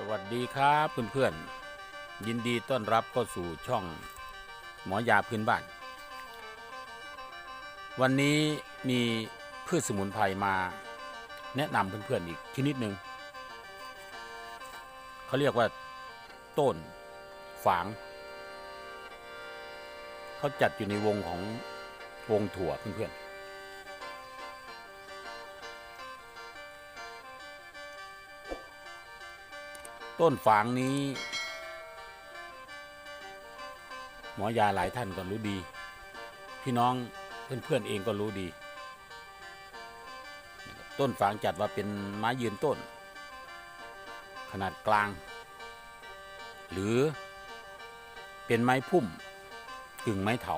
สวัสดีครับเพื่อนๆยินดีต้อนรับเข้าสู่ช่องหมอยาพื้นบ้าน วันนี้มีพืชสมุนไพรมาแนะนำเพื่อนๆอีกชนิดหนึ่งเขาเรียกว่า ต้นฝางเขาจัดอยู่ในวงของวงถั่วเพื่อนๆ ต้นฝางนี้ หมอยาหลายท่านก็รู้ดี พี่น้องเพื่อนๆเองก็รู้ดี ต้นฝางจัดว่าเป็นไม้ยืนต้น ขนาดกลาง หรือเป็นไม้พุ่มกึ่งไม้เถา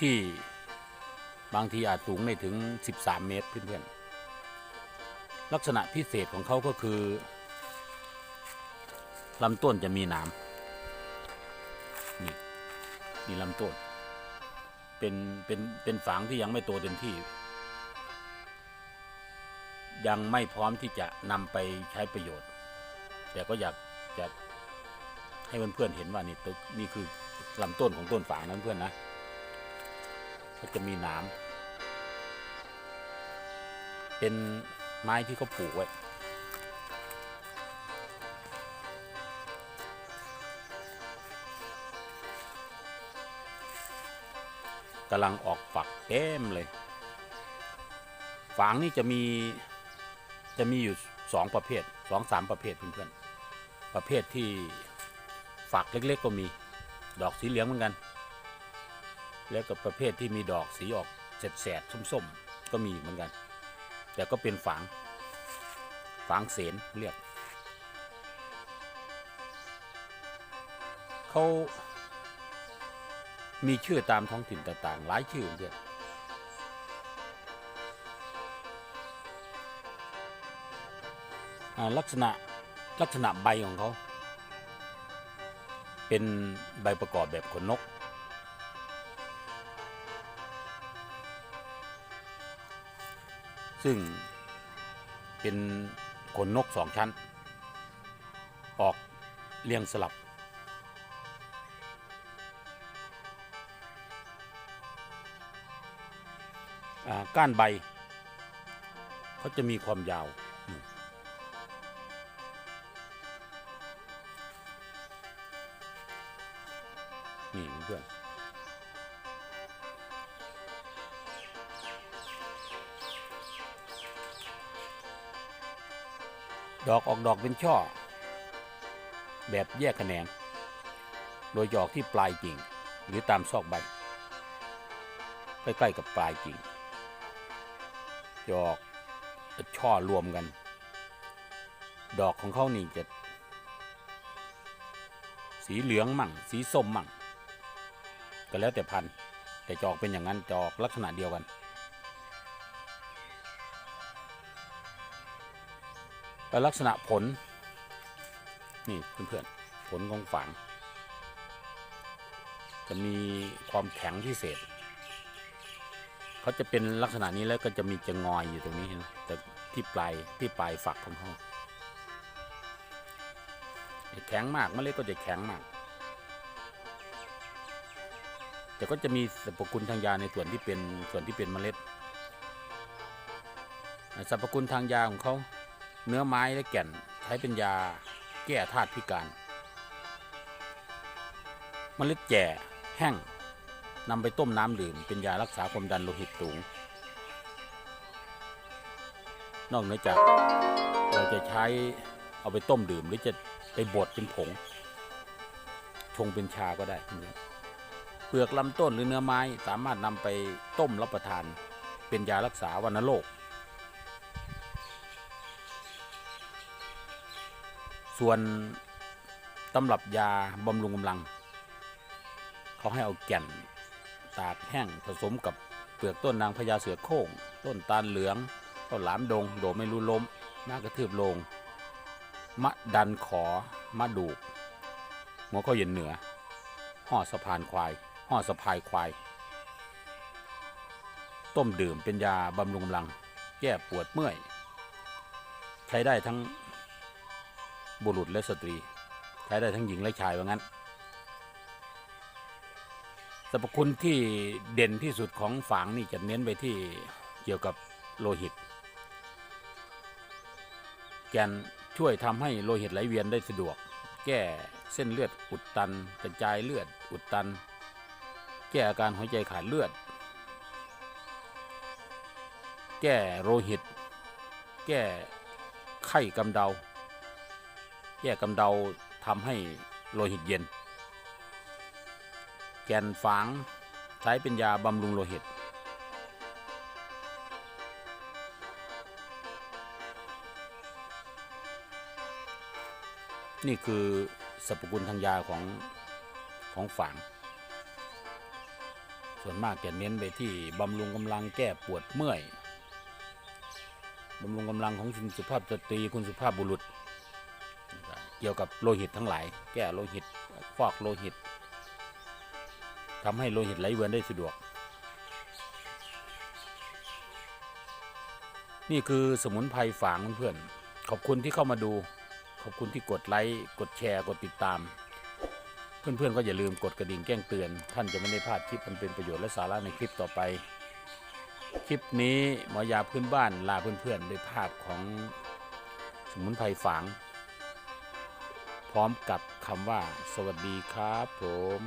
ที่บางทีอาจสูงไม่ถึง 13 เมตรเพื่อนๆ ลักษณะพิเศษของเขาก็คือลำต้นจะมีหนามนี่นี่ลำต้น เป็นเป็นเป็นฝางที่ยังไม่โตเต็มที่ ยังไม่พร้อมที่จะนำไปใช้ประโยชน์ แต่ก็อยากจะให้เพื่อนๆเห็นว่านี่ตัวนี่คือลำต้นของต้นฝางนั้นเพื่อนนะก็จะมีหนามเป็น ไม้ที่เขาปลูกไว้กำลังออกฝักเต็มเลย ฝางนี่จะมีจะมีอยู่สองประเภทสองสามประเภทเพื่อนๆประเภทที่ฝักเล็ก ๆ ก็มี ดอกสีเหลืองเหมือนกัน แล้วก็ประเภทที่มีดอกสีออกแสดๆส้มๆก็มีเหมือนกัน แต่ก็เป็นฝาง ฝางเสนเรียกเขามีชื่อตามท้องถิ่นต่างๆ หลายชื่อเพื่อนลักษณะลักษณะใบของเขา เป็นใบประกอบแบบขนนก ซึ่งเป็นขนนกสองชั้น ออกเรียงสลับ ก้านใบเขาจะมีความยาว นี่นี่เพื่อน ดอกออกดอกเป็นช่อ แบบแยกแขนง โดยจะอกที่ปลายกิ่ง หรือตามซอกใบ ใกล้ๆกับปลายกิ่งจะอกช่อรวมกัน ดอกของเขานี่จะ สีเหลืองมั่ง สีส้มมั่ง ก็แล้วแต่พันธุ์แต่จอกเป็นอย่างนั้นจอกลักษณะเดียวกัน แต่ลักษณะผล นี่เพื่อนๆผลของฝาง จะมีความแข็งพิเศษเขาจะเป็นลักษณะนี้แล้วก็จะมีจะงอยอยู่ตรงนี้เห็นไหมแต่ที่ปลายที่ปลายฝักของเขาแข็งมากเมล็ดก็จะแข็งมาก แต่ก็จะมีสรรพคุณทางยาในส่วนที่เป็นส่วนที่เป็นเมล็ดสรรพคุณทางยาของเขา เนื้อไม้และแก่นใช้เป็นยาแก้ธาตุพิการเมล็ดแจ่แห้งนำไปต้มน้ำดื่ม เป็นยารักษาความดันโลหิตสูง นอกเหนือจากเราจะใช้เอาไปต้มดื่ม หรือจะไปบดเป็นผง ชงเป็นชาก็ได้เพื่อนเปลือกลำต้นหรือเนื้อไม้สามารถนำไปต้มรับประทาน เป็นยารักษาวัณโรค ส่วนตำรับยาบำรุงกำลัง เขาให้เอาแก่น ตากแห้งผสมกับเปลือกต้นนางพญาเสือโคร่งต้นตาลเหลืองต้นหลามดงโดไม่รู้ล้มมากระทืบลง มะดันขอมะดูกหัวข้อเย็นเหนือ ห่อสะพานควาย ห่อสะพายควาย ต้มดื่มเป็นยาบำรุงกำลัง แก้ปวดเมื่อย ใช้ได้ทั้ง บุรุษและสตรี ใช้ได้ทั้งหญิงและชายว่างั้นสรรพคุณที่เด่นที่สุดของฝางนี่จะเน้นไปที่เกี่ยวกับโลหิต แกนช่วยทำให้โลหิตไหลเวียนได้สะดวก แก้เส้นเลือดอุดตัน กระจายเลือดอุดตัน แก้อาการหัวใจขาดเลือด แก้โลหิต แก้ไข้กำเดา แก้กำเดาทำให้โลหิตเย็น แกนฝางใช้เป็นยาบำรุงโลหิต นี่คือสรรพคุณทางยาของของฝาง ส่วนมากจะเน้นไปที่บำรุงกำลังแก้ปวดเมื่อยบำรุงกำลังของคุณสุภาพสตรีคุณสุภาพบุรุษ เกี่ยวกับโลหิตทั้งหลาย แก้โลหิตฟอกโลหิตทำให้โลหิตไหลเวียนได้สะดวก นี่คือสมุนไพรฝางเพื่อนขอบคุณที่เข้ามาดู ขอบคุณที่กดไลค์กดแชร์กดติดตาม เพื่อนๆก็อย่าลืมกดกระดิ่งแจ้งเตือน ท่านจะไม่ได้พลาดคลิปมันเป็นประโยชน์และสาระในคลิปต่อไป คลิปนี้หมอยาพื้นบ้านลาเพื่อนๆด้วยภาพของสมุนไพรฝาง พร้อมกับคำว่า สวัสดีครับผม